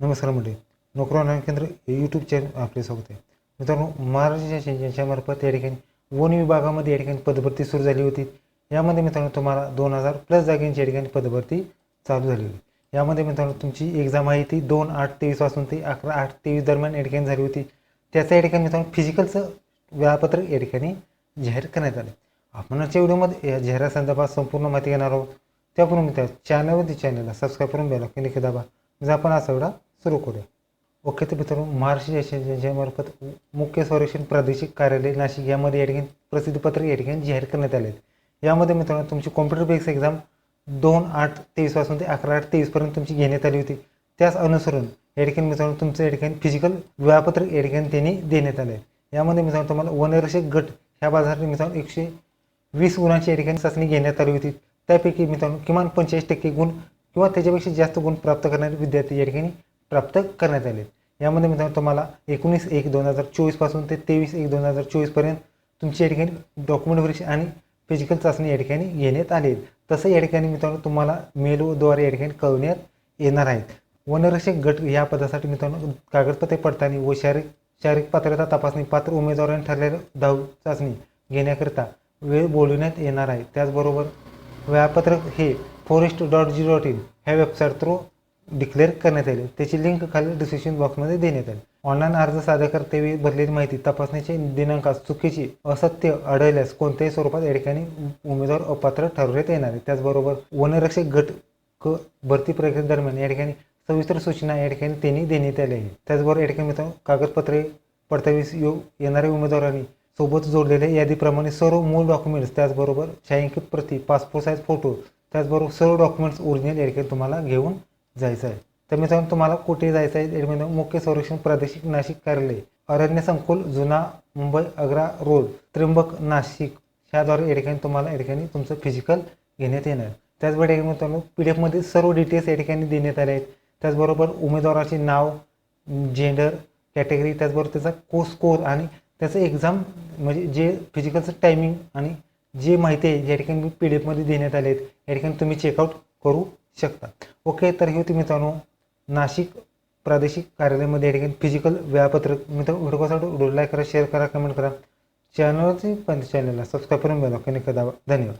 नमस्कार मंडळी. नोकरी ऑनलाईन केंद्र हे यूट्यूब चॅनल आपले स्वागत आहे. मित्रांनो महाराष्ट्र शासन यांच्यामार्फत या ठिकाणी वन विभागामध्ये या ठिकाणी पदभरती सुरू झाली होती. यामध्ये मित्रांनो तुम्हाला दोन हजार प्लस जागेंची या ठिकाणी पदभरती चालू झाली होती. यामध्ये मित्रांनो तुमची एक्झाम आहे ती दोन आठ तेवीसपासून ते अकरा आठ तेवीस दरम्यान या ठिकाणी झाली होती. त्याचं या ठिकाणी मित्रांनो फिजिकलचं वेळापत्रक या ठिकाणी जाहीर करण्यात आलं. आपण आजच्या व्हिडिओमध्ये या जाहिरात संपूर्ण माहिती घेणार आहोत. त्यापूर्वी मित्र चॅनलवरती चॅनलला सबस्क्राईब करून बेल की दाबा. म्हणजे आपण असा एवढा सुरू करूया ओके तर मित्रांनो महाराष्ट्र शासनाच्यामार्फत मुख्य संरक्षण प्रादेशिक कार्यालय नाशिक यामध्ये या ठिकाणी प्रसिद्धीपत्रक या ठिकाणी जाहीर करण्यात आले आहेत. यामध्ये मित्रांनो तुमची कॉम्प्युटर बेस्ड एक्झाम दोन आठ तेवीसपासून ते अकरा आठ तेवीसपर्यंत तुमची घेण्यात आली होती. त्याच अनुसरून या ठिकाणी मित्रांनो तुमचं या ठिकाणी फिजिकल वेळापत्रक या ठिकाणी त्यांनी देण्यात आले आहे यामध्ये मित्रांनो तुम्हाला वनरक्षक गट ह्या बाजारात मित्रांनो एकशे वीस गुणांची या ठिकाणी चाचणी घेण्यात आली होती. त्यापैकी मित्रांनो किमान पंचेचाळीस टक्के गुण किंवा त्याच्यापेक्षा जास्त गुण प्राप्त करणारे विद्यार्थी या ठिकाणी प्राप्त करण्यात आले. यामध्ये मित्रांनो तुम्हाला एकोणीस एक दोन हजार चोवीसपासून ते तेवीस एक दोन हजार चोवीसपर्यंत तुमची या ठिकाणी डॉक्युमेंट व्हेरिफिकेशन आणि फिजिकल चाचणी या ठिकाणी घेण्यात आली. तसं या ठिकाणी मित्रांनो तुम्हाला मेलद्वारे या ठिकाणी कळवण्यात येणार आहेत वनरक्षक गट या पदासाठी मित्रांनो कागदपत्रे पडताळणी व शारीरिक शारीरिक पात्रता तपासणी पात्र उमेदवारांनी ठरलेल्या धाव चाचणी घेण्याकरिता वेळ बोलविण्यात येणार आहे. त्याचबरोबर वेळापत्रक हे forest dot G dot in ह्या वेबसाईट थ्रू डिक्लेअर करण्यात आली त्याची लिंक खाली डिस्क्रिप्शन बॉक्समध्ये देण्यात आली ऑनलाईन अर्ज सादर करतेवेळी भरलेली माहिती तपासण्याचे दिनांकात चुकीची असत्य आढळल्यास कोणत्याही स्वरूपात या ठिकाणी उमेदवार अपात्र ठरवण्यात येणार आहे त्याचबरोबर वनरक्षक गट क भरती प्रक्रियेदरम्यान या ठिकाणी सविस्तर सूचना या ठिकाणी त्यांनी देण्यात आल्या आहे त्याचबरोबर या ठिकाणी मित्रांनो कागदपत्रे पडताळीस येऊ येणाऱ्या उमेदवारांनी सोबत जोडलेल्या यादीप्रमाणे सर्व मूळ डॉक्युमेंट्स त्याचबरोबर छायांकित प्रती पासपोर्ट साईज फोटो त्याचबरोबर सर्व डॉक्युमेंट्स ओरिजिनल या ठिकाणी तुम्हाला घेऊन जायचं आहे तर मित्रांनो तुम्हाला कुठे जायचं आहे मित्रांनो मुख्य संरक्षण प्रादेशिक नाशिक कार्यालय अरण्य संकुल जुना मुंबई आग्रा रोड त्र्यंबक नाशिक. ह्याद्वारे या ठिकाणी तुम्हाला या ठिकाणी तुमचं फिजिकल घेण्यात येणार. त्याचबरोबर या ठिकाणी मित्रांनो पी डी एफमध्ये सर्व डिटेल्स या ठिकाणी देण्यात आले आहेत. त्याचबरोबर उमेदवाराचे नाव जेंडर कॅटेगरी त्याचबरोबर त्याचा को स्कोर आणि त्याचं एक्झाम म्हणजे जे फिजिकलचं टायमिंग आणि जे माहिती आहे या ठिकाणी पी डी एफमध्ये देण्यात आले आहेत या ठिकाणी तुम्ही चेकआउट करू शकता ओके तर हे होती मित्रांनो नाशिक प्रादेशिक कार्यालयामध्ये या ठिकाणी फिजिकल वेळापत्रक. मित्र व्हिडिओ कसा व्हिडिओ लाईक करा शेअर करा कमेंट करा. चॅनलची पण चॅनलला सबस्क्राईब करून बेल कनेक्ट दाबा धन्यवाद.